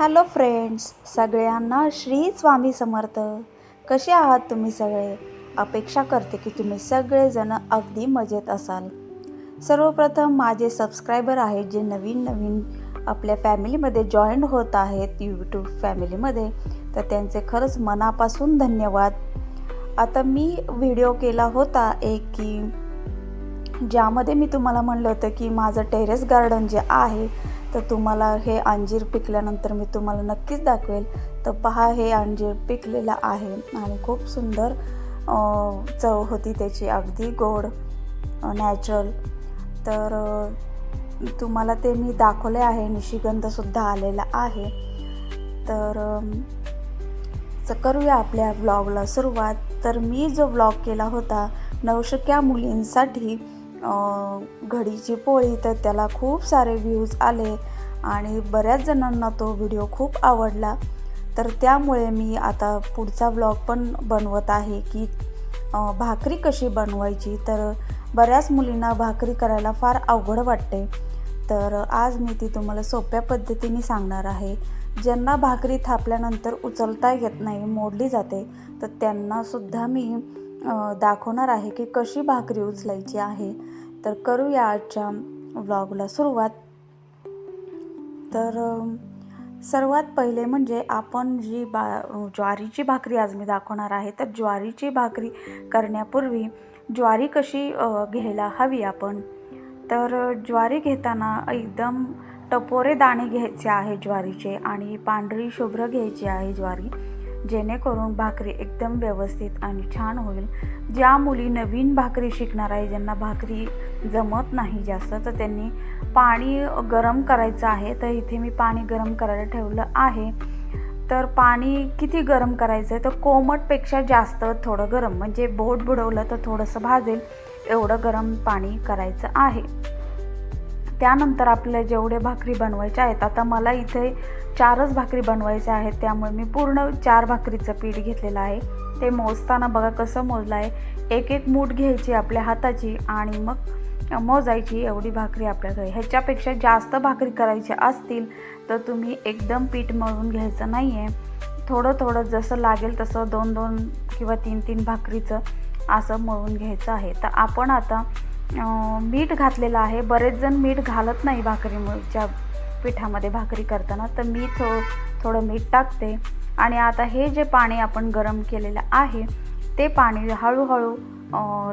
Hello friends सगळ्यांना श्री स्वामी समर्थ. कसे आहात तुम्ही सगळे? अपेक्षा करते की तुम्ही सगळेजण अगदी मजेत असाल. सर्वप्रथम माझे सबस्क्रायबर आहेत जे नवीन नवीन आपल्या फॅमिलीमध्ये जॉईन होत आहेत यूट्यूब फॅमिलीमध्ये तर त्यांचे खरंच मनापासून धन्यवाद. आता मी व्हिडिओ केला होता एक की ज्यामध्ये मी तुम्हाला म्हणलं होतं की माझं टेरेस गार्डन जे आहे तर तुम्हाला हे अंजीर पिकल्यानंतर मी तुम्हाला नक्कीच दाखवेल. तर पहा हे अंजीर पिकलेलं आहे आणि खूप सुंदर चव होती त्याची. अगदी गोड नॅचरल तर तुम्हाला ते मी दाखवले आहे. निशिगंधसुद्धा आलेला आहे. तर तर करूया आपल्या ब्लॉगला सुरुवात. तर मी जो ब्लॉग केला होता नवशक्या मुलींसाठी घडीची पोळी तर त्याला खूप सारे व्ह्यूज आले. आणि बऱ्याच जणांना तो व्हिडिओ खूप आवडला. तर त्यामुळे मी आता पुढचा ब्लॉग पण बनवत आहे की भाकरी कशी बनवायची? तर बऱ्याच मुलींना भाकरी करायला फार अवघड वाटते. तर आज मी ती तुम्हाला सोप्या पद्धतीने सांगणार आहे. ज्यांना भाकरी थापल्यानंतर उचलता येत नाही मोडली जाते तर त्यांनासुद्धा मी दाखवणार आहे की कशी भाकरी उचलायची आहे. तर करूया आजच्या व्लॉगला सुरुवात. तर सर्वात पहिले म्हणजे आपण जी बा ज्वारीची भाकरी आज मी दाखवणार आहे तर ज्वारीची भाकरी करण्यापूर्वी ज्वारी कशी घ्यायला हवी आपण? तर ज्वारी घेताना एकदम टपोरे दाणे घ्यायचे आहे ज्वारीचे आणि पांढरी शुभ्र घ्यायची आहे ज्वारी. जेणेकरून भाकरी एकदम व्यवस्थित आणि छान होईल. ज्या मुली नवीन भाकरी शिकणार आहे ज्यांना भाकरी जमत नाही जास्त तर त्यांनी पाणी गरम करायचं आहे. तर इथे मी पाणी गरम करायला ठेवलं आहे. तर पाणी किती गरम करायचं आहे तर कोमटपेक्षा जास्त थोडं गरम. म्हणजे बोट बुडवलं तर थोडंसं भाजेल. एवढं गरम पाणी करायचं आहे. त्यानंतर आपल्याला जेवढे भाकरी बनवायच्या आहेत आता मला इथे चारच भाकरी बनवायच्या आहेत त्यामुळे मी पूर्ण चार भाकरीचं पीठ घेतलेलं आहे. ते मोजताना बघा कसं मोजलं आहे. एक एक मूठ घ्यायची आपल्या हाताची आणि मग मोजायची एवढी भाकरी आपल्याकडे. ह्याच्यापेक्षा जास्त भाकरी करायची असतील तर तुम्ही एकदम पीठ मळून घ्यायचं नाही आहे थोडं थोडं जसं लागेल तसं दोन दोन किंवा तीन तीन भाकरीचं असं मळून घ्यायचं आहे. तर आपण आता मीठ घातलेलं आहे. बरेच जण मीठ घालत नाही भाकरीच्या पिठामध्ये भाकरी करताना. तर मी थो थोडं मीठ टाकते. आणि आता हे जे पाणी आपण गरम केलेलं आहे ते पाणी हळूहळू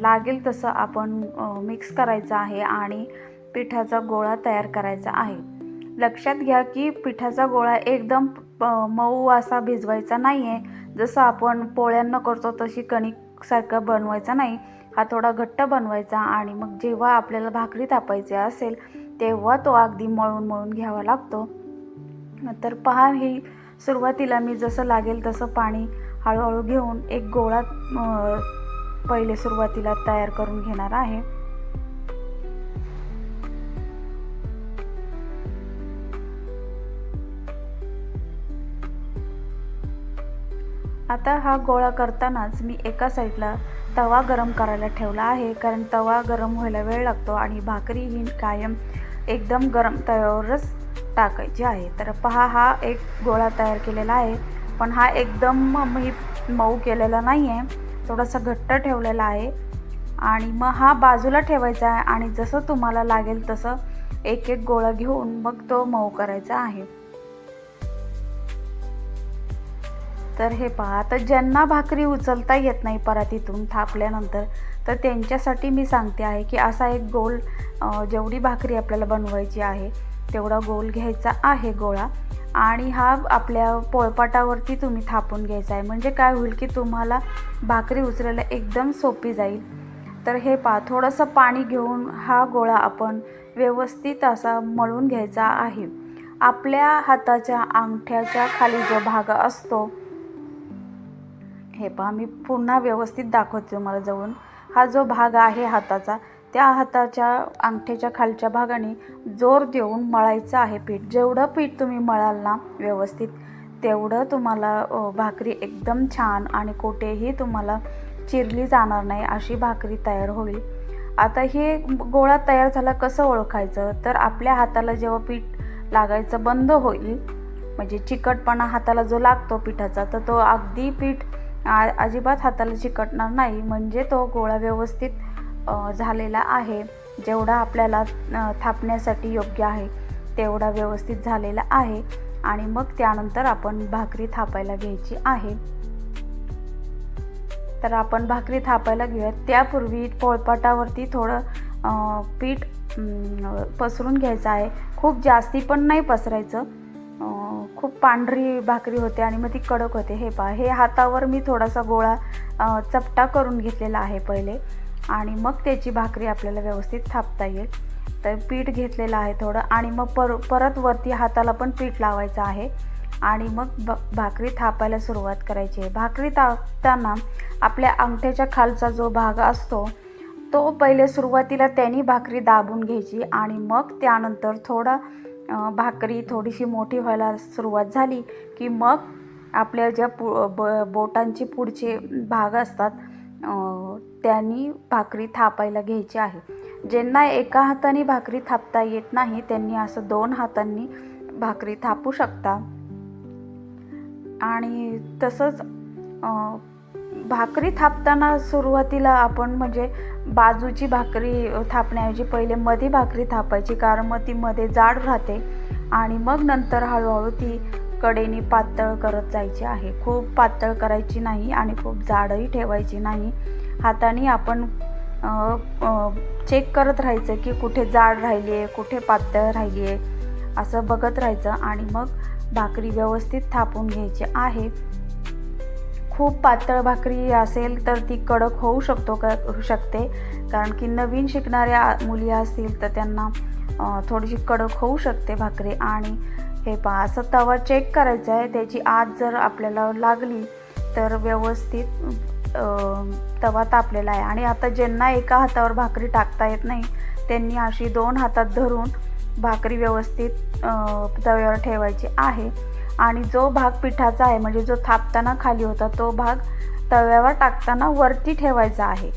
लागेल तसं आपण मिक्स करायचं आहे आणि पिठाचा गोळा तयार करायचा आहे. लक्षात घ्या की पिठाचा गोळा एकदम मऊ असा भिजवायचा नाही आहे जसं आपण पोळ्यांना करतो तशी कणिकसारखं बनवायचा नाही. हा थोडा घट्ट बनवायचा आणि मग जेव्हा आपल्याला भाकरी तापायची असेल तेव्हा तो अगदी मळून मळून घ्यावा लागतो. तर पहा ही सुरुवातीला मी जसं लागेल तसं पाणी हळूहळू घेऊन एक गोळा पहिले सुरुवातीला तयार करून घेणार आहे. आता हा गोळा करतानाच मी एका साईडला तवा गरम करायला ठेवला आहे. कारण तवा गरम व्हायला वेळ लागतो आणि भाकरी ही कायम एकदम गरम तव्यावरच टाकायची आहे. तर पहा हा एक गोळा तयार केलेला आहे. पण हा एकदम मी मऊ केलेला नाही आहे थोडासा घट्ट ठेवलेला आहे. आणि मग हा बाजूला ठेवायचा आहे आणि जसं तुम्हाला लागेल तसं एक एक गोळा घेऊन मग तो मऊ करायचा आहे. तर हे पहा तर ज्यांना भाकरी उचलता येत नाही परातीतून थापल्यानंतर तर त्यांच्यासाठी मी सांगते आहे की असा एक गोल जेवढी भाकरी आपल्याला बनवायची आहे तेवढा गोल घ्यायचा आहे गोळा. आणि हा आपल्या पोळपाटावरती तुम्ही थापून घ्यायचा आहे. म्हणजे काय होईल की तुम्हाला भाकरी उचलायला एकदम सोपी जाईल. तर हे पहा थोडंसं पाणी घेऊन हा गोळा आपण व्यवस्थित असा मळून घ्यायचा आहे. आपल्या हाताच्या अंगठ्याच्या खाली जो भाग असतो हे पहा मी पुन्हा व्यवस्थित दाखवते तुम्हाला जवळून. हा जो भाग आहे हाताचा त्या हाताच्या अंगठ्याच्या खालच्या भागाने जोर देऊन मळायचं आहे पीठ. जेवढं पीठ तुम्ही मळाल ना व्यवस्थित तेवढं तुम्हाला भाकरी एकदम छान आणि कुठेही तुम्हाला चिरली जाणार नाही अशी भाकरी तयार होईल. आता हे गोळा तयार झाला कसं ओळखायचं? तर आपल्या हाताला जेव्हा पीठ लागायचं बंद होईल म्हणजे चिकटपणा हाताला जो लागतो पिठाचा तर तो अगदी पीठ आ अजिबात हाताला चिकटणार नाही. म्हणजे तो गोळा व्यवस्थित झालेला आहे. जेवढा आपल्याला थापण्यासाठी योग्य आहे तेवढा व्यवस्थित झालेला आहे. आणि मग त्यानंतर आपण भाकरी थापायला घ्यायची आहे. तर आपण भाकरी थापायला घेऊयात. त्यापूर्वी पोळपाटावरती थोडं पीठ पसरून घ्यायचं आहे. खूप जास्ती पण नाही पसरायचं. खूप पांढरी भाकरी होते आणि मग ती कडक होते. हे पहा हे हातावर मी थोडासा गोळा चपटा करून घेतलेला आहे पहिले. आणि मग त्याची भाकरी आपल्याला व्यवस्थित थापता येईल. तर पीठ घेतलेलं आहे थोडं आणि मग पर परत वरती हाताला पण पीठ लावायचं आहे. आणि मग ब भाकरी थापायला सुरुवात करायची आहे. भाकरी थापताना आपल्या अंगठ्याच्या खालचा जो भाग असतो तो पहिले सुरुवातीला त्यांनी भाकरी दाबून घ्यायची आणि मग त्यानंतर थोडा भाकरी थोडीशी मोठी व्हायला सुरुवात झाली की मग आपल्या ज्या पु ब बोटांचे पुढचे भाग असतात त्यांनी भाकरी थापायला घ्यायची आहे. ज्यांना एका हाताने भाकरी थापता येत नाही त्यांनी असं दोन हातांनी भाकरी थापू शकता. आणि तसंच भाकरी थापताना सुरुवातीला आपण म्हणजे बाजूची भाकरी थापण्याऐवजी पहिले मध्ये भाकरी थापायची कारण मग ती मध्ये जाड राहते आणि मग नंतर हळूहळू ती कडेने पातळ करत जायची आहे. खूप पातळ करायची नाही आणि खूप जाडही ठेवायची नाही. हाताने आपण चेक करत राहायचं की कुठे जाड राहिली आहे कुठे पातळ राहिली आहे असं बघत राहायचं आणि मग भाकरी व्यवस्थित थापून घ्यायची आहे. खूप पातळ भाकरी असेल तर ती कडक होऊ शकतो का होऊ शकते. कारण की नवीन शिकणाऱ्या मुली असतील तर त्यांना थोडीशी कडक होऊ शकते भाकरी. आणि हे पहा असं तवा चेक करायचा आहे. त्याची आत जर आपल्याला लागली तर व्यवस्थित तवा तापलेला आहे. आणि आता ज्यांना एका हातावर भाकरी टाकता येत नाही त्यांनी अशी दोन हातात धरून भाकरी व्यवस्थित तव्यावर ठेवायची आहे. आणि जो भाग पिठाचा आहे म्हणजे जो थापताना खाली होता तो भाग तव्यावर टाकताना वरती ठेवायचा आहे.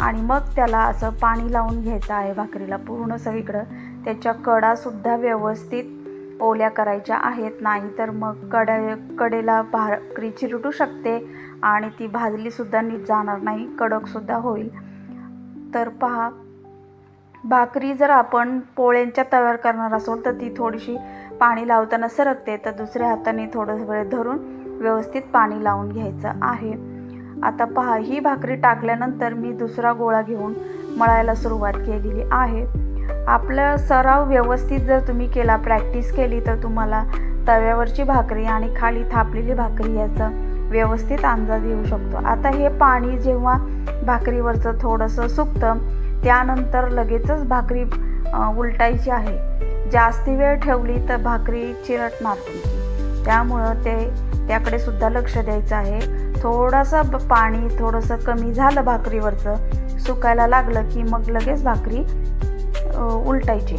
आणि मग त्याला असं पाणी लावून घ्यायचं आहे भाकरीला. पूर्ण सगळीकडं त्याच्या कडासुद्धा व्यवस्थित ओल्या करायच्या आहेत. नाही तर मग कडे कडेला भाकरी चिरटू शकते आणि ती भाजलीसुद्धा नीट जाणार नाही. कडकसुद्धा होईल. तर पहा भाकरी जर आपण पोळ्यांच्या तव्यावर करणार असोल तर ती थोडीशी पाणी लावताना सरकते तर दुसऱ्या हाताने थोडं वेळ धरून व्यवस्थित पाणी लावून घ्यायचं आहे. आता पहा ही भाकरी टाकल्यानंतर मी दुसरा गोळा घेऊन मळायला सुरुवात केलेली आहे. आपला सराव व्यवस्थित जर तुम्ही केला प्रॅक्टिस केली तर तुम्हाला तव्यावरची भाकरी आणि खाली थापलेली भाकरी याचा व्यवस्थित अंदाज येऊ शकतो. आता हे पाणी जेव्हा भाकरीवरचं थोडंसं सुकतं त्यानंतर लगेचच भाकरी उलटायची आहे. जास्ती वेळ ठेवली तर भाकरी चिरट तुमची त्यामुळं ते त्याकडे सुद्धा लक्ष द्यायचं आहे. थोडंसं पाणी थोडंसं कमी झालं भाकरीवरचं. सुकायला लागलं की मग लगेच भाकरी उलटायची.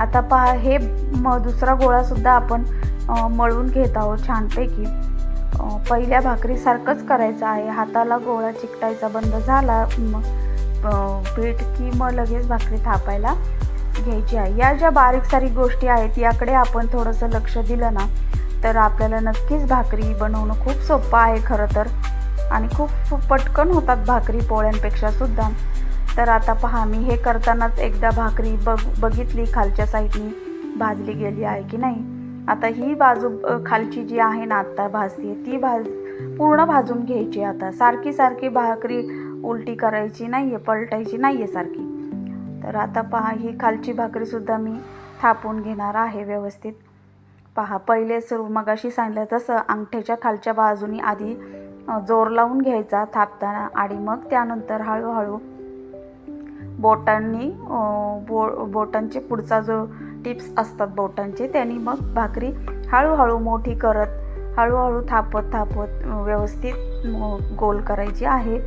आता पहा हे म दुसरा गोळासुद्धा आपण मळून घेत आहोत छानपैकी. पहिल्या भाकरीसारखंच करायचं आहे. हाताला गोळा चिकटायचा बंद झाला पीठ की मग लगेच भाकरी थापायला घ्यायची आहे. या ज्या बारीक सारीक गोष्टी आहेत याकडे आपण थोडंसं लक्ष दिलं ना तर आपल्याला नक्कीच भाकरी बनवणं खूप सोपं आहे खरं तर. आणि खूप पटकन होतात भाकरी पोळ्यांपेक्षा सुद्धा. तर आता पहा मी हे करतानाच एकदा भाकरी बघ बघितली खालच्या साईडनी भाजली गेली आहे की नाही? आता ही बाजू खालची जी आहे ना आत्ता भाजते ती भाज पूर्ण भाजून घ्यायची आता. सारखी सारखी भाकरी उलटी करायची नाही आहे पलटायची नाही आहे सारखी. तर आता पहा ही खालची भाकरीसुद्धा मी थापून घेणार आहे व्यवस्थित. पहा पहिले सर्व मगाशी सांगितलं तसं अंगठ्याच्या खालच्या बाजूनी आधी जोर लावून घ्यायचा थापताना आणि मग त्यानंतर हळूहळू बोटांनी बो बोटांचे पुढचा जो टिप्स असतात बोटांचे त्यांनी मग भाकरी हळूहळू मोठी करत हळूहळू थापत थापत व्यवस्थित गोल करायची आहे.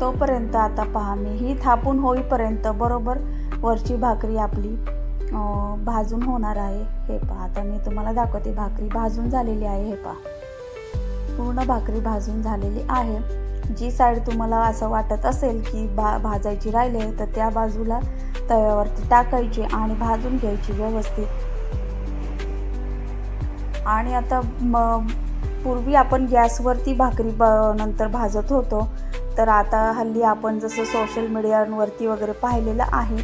तोपर्यंत आता पहा मी ही थापून होईपर्यंत बरोबर वरची भाकरी आपली भाजून होणार आहे. हे पहा आता मी तुम्हाला दाखवते भाकरी भाजून झालेली आहे हे पहा. पूर्ण भाकरी भाजून झालेली आहे. जी साईड तुम्हाला असं वाटत असेल की भा भाजायची राहिले तर त्या बाजूला तव्यावरती टाकायची आणि भाजून घ्यायची व्यवस्थित. आणि आता म पूर्वी आपण गॅसवरती भाकरी ब नंतर भाजत होतो. तर आता हल्ली आपण जसं सोशल मीडियावरती वगैरे पाहिलेलं आहे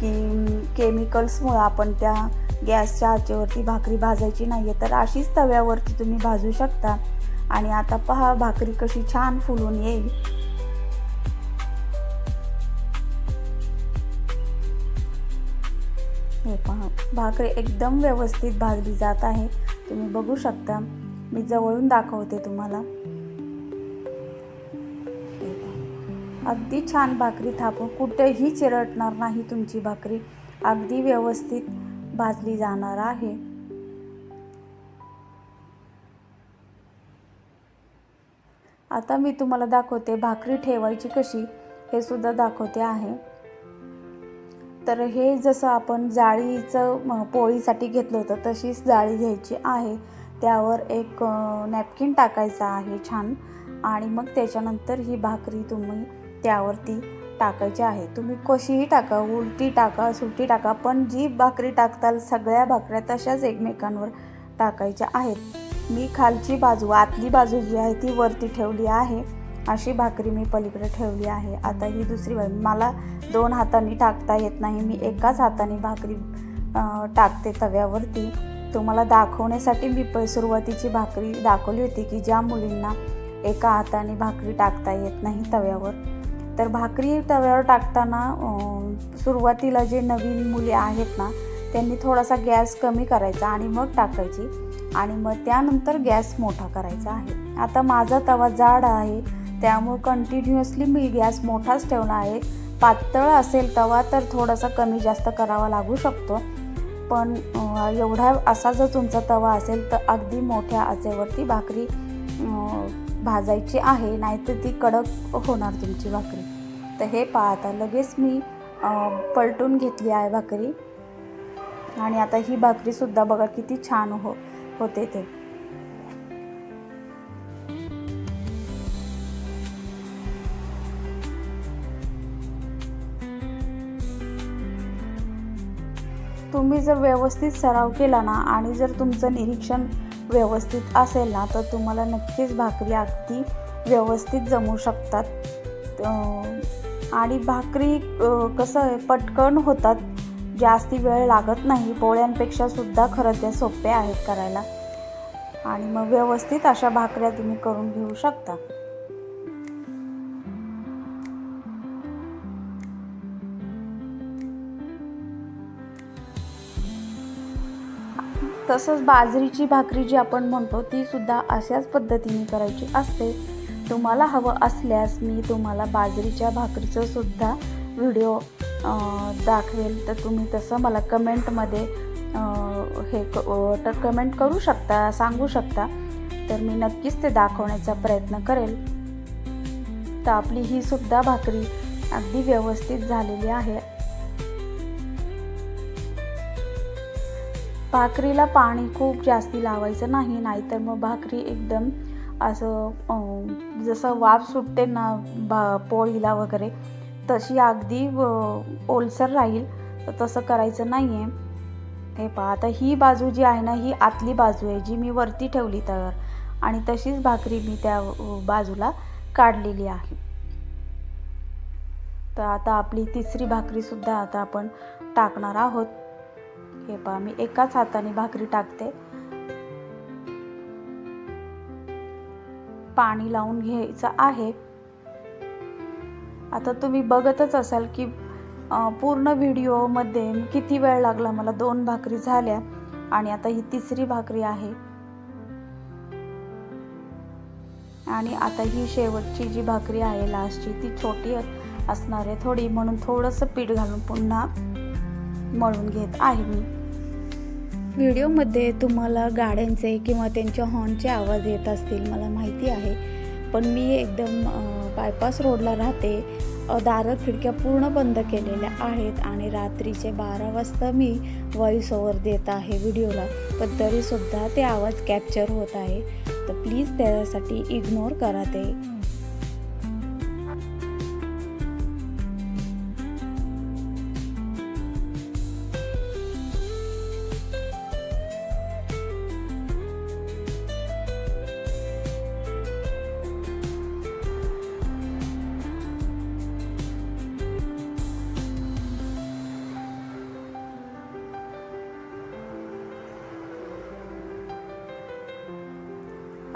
की केमिकल्समुळं आपण त्या गॅसच्या आचेवरती भाकरी भाजायची नाही आहे तर अशीच तव्यावरती तुम्ही भाजू शकता. आणि आता पहा भाकरी कशी छान फुलून येईल. हे पहा भाकरी एकदम व्यवस्थित भाजली जात आहे. तुम्ही बघू शकता. मी जवळून दाखवते तुम्हाला. अगदी छान भाकरी थापून कुठेही चिरटणार नाही तुमची भाकरी. अगदी व्यवस्थित भाजली जाणार आहे. आता मी तुम्हाला दाखवते भाकरी ठेवायची कशी हे सुद्धा दाखवते आहे. तर हे जसं आपण जाळीचं पोळीसाठी घेतलं होतं तशीच जाळी घ्यायची आहे. त्यावर एक नॅपकिन टाकायचं आहे छान. आणि मग त्याच्यानंतर ही भाकरी तुम्ही त्यावरती टाकायची आहे. तुम्ही कशीही टाका उलटी टाका सुलटी टाका पण जी भाकरी टाकताल सगळ्या भाकऱ्या तशाच एकमेकांवर टाकायच्या आहेत. मी खालची बाजू आतली बाजू जी आहे ती वरती ठेवली आहे. अशी भाकरी मी पलीकडे ठेवली आहे. आता ही दुसरी बाजू मला दोन हातांनी टाकता येत नाही. मी एकाच हाताने भाकरी टाकते तव्यावरती. तुम्हाला दाखवण्यासाठी मी प सुरुवातीची भाकरी दाखवली होती की ज्या मुलींना एका हाताने भाकरी टाकता येत नाही तव्यावर. तर भाकरी तव्यावर टाकताना सुरुवातीला जे नवीन मुले आहेत ना त्यांनी थोडासा गॅस कमी करायचा आणि मग टाकायची. आणि मग त्यानंतर गॅस मोठा करायचा आहे. आता माझा तवा जाड आहे त्यामुळे कंटिन्युअसली मी गॅस मोठाच ठेवला आहे. पातळ असेल तवा तर थोडासा कमी जास्त करावा लागू शकतो. पण एवढा असा जर तुमचा तवा असेल तर अगदी मोठ्या आचेवरती भाकरी भाजायची आहे नाहीतर ती कडक होणार तुमची भाकरी. तर हे पाहता लगेच मी पलटून घेतली आहे भाकरी. आणि आता ही भाकरीसुद्धा बघा किती छान हो होते ते. तुम्ही जर व्यवस्थित सराव केला ना आणि जर तुमचं निरीक्षण व्यवस्थित असेल ना तर तुम्हाला नक्कीच भाकरी अगदी व्यवस्थित जमू शकतात. आणि भाकरी कसं आहे पटकन होतात. जास्ती वेळ लागत नाही. पोळ्यांपेक्षा सुद्धा खरं त्या सोप्या आहेत करायला. आणि मग व्यवस्थित अशा भाकऱ्या तुम्ही करून घेऊ शकता. तसंच बाजरीची भाकरी जी आपण म्हणतो ती सुद्धा अशाच पद्धतीने करायची असते. तुम्हाला हवं असल्यास मी तुम्हाला बाजरीच्या भाकरीचं सुद्धा व्हिडिओ दाखवेल. तर तुम्ही तसं मला कमेंटमध्ये हे क तर कमेंट करू शकता सांगू शकता. तर मी नक्कीच ते दाखवण्याचा प्रयत्न करेल. तर आपली ही सुद्धा भाकरी अगदी व्यवस्थित झालेली आहे. भाकरीला पाणी खूप जास्ती लावायचं नाही नाहीतर मग भाकरी एकदम असं जसं वाफ सुटते ना भा पोळीला वगैरे तशी अगदी ओलसर राहील तर तसं करायचं नाही आहे हे पहा आता ही बाजू जी आहे ना ही आतली बाजू आहे जी मी वरती ठेवली तर आणि तशीच भाकरी मी त्या बाजूला काढलेली आहे. तर आता आपली तिसरी भाकरीसुद्धा आता आपण टाकणार आहोत. हे पहा मी एकाच हाताने भाकरी टाकते. पाणी लावून घ्यायचं आहे. आता तुम्ही बघतच असाल की पूर्ण व्हिडिओमध्ये किती वेळ लागला मला दोन भाकरी झाल्या आणि आता ही तिसरी भाकरी आहे. आणि आता ही शेवटची जी भाकरी आहे लास्टची ती छोटी असणार आहे थोडी म्हणून थोडंसं पीठ घालून पुन्हा मळून घेत आहे मी. व्हिडिओमध्ये तुम्हाला गाड्यांचे किंवा त्यांच्या हॉर्नचे आवाज येत असतील मला माहिती आहे. पण मी एकदम बायपास रोडला राहते. दारं खिडक्या पूर्ण बंद केलेल्या आहेत आणि रात्रीचे बारा वाजता मी व्हॉइस ओव्हर देत आहे व्हिडिओला. पण तरीसुद्धा ते आवाज कॅप्चर होत आहे. तर प्लीज त्यासाठी इग्नोर करा ते.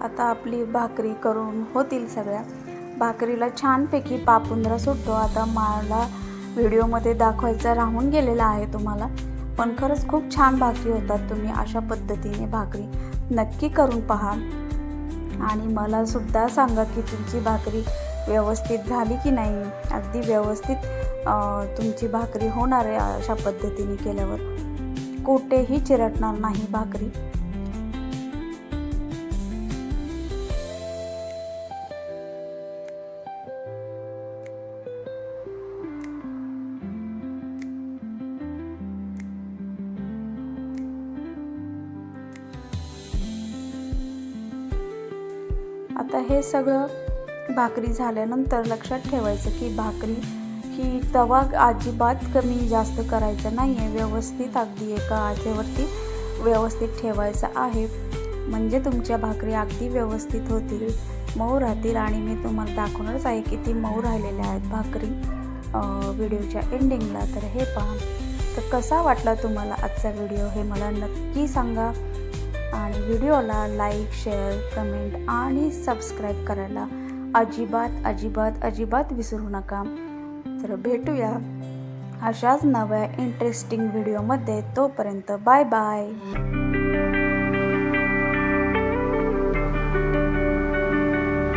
आता आपली भाकरी करून होतील सगळ्या. भाकरीला छानपैकी पापुंद्रा सुटतो. आता मला व्हिडिओमध्ये दाखवायचा राहून गेलेला आहे तुम्हाला. पण खरंच खूप छान भाकरी होतात तुम्ही अशा पद्धतीने भाकरी. नक्की करून पहा. आणि मला सुद्धा सांगा की तुमची भाकरी व्यवस्थित झाली की नाही? अगदी व्यवस्थित तुमची भाकरी होणार आहे अशा पद्धतीने केल्यावर. कुठेही चिरटणार नाही भाकरी. हे सगळं भाकरी झाल्यानंतर लक्षात ठेवायचं की भाकरी ही तवा अजिबात कमी जास्त करायचा नाही आहे व्यवस्थित अगदी एका आचेवरती व्यवस्थित ठेवायचं आहे. म्हणजे तुमच्या भाकरी अगदी व्यवस्थित होतील मऊ राहतील आणि मी तुम्हाला दाखवणारच आहे किती मऊ राहिलेल्या आहेत भाकरी. व्हिडिओच्या एंडिंगला तर हे पहा. तर कसा वाटला तुम्हाला आजचा व्हिडिओ हे मला नक्की सांगा. आणि व्हिडिओला लाईक शेअर कमेंट आणि सबस्क्राईब करायला अजिबात अजिबात अजिबात विसरू नका. तर भेटूया अशाच नव्या इंटरेस्टिंग व्हिडिओमध्ये तोपर्यंत बाय बाय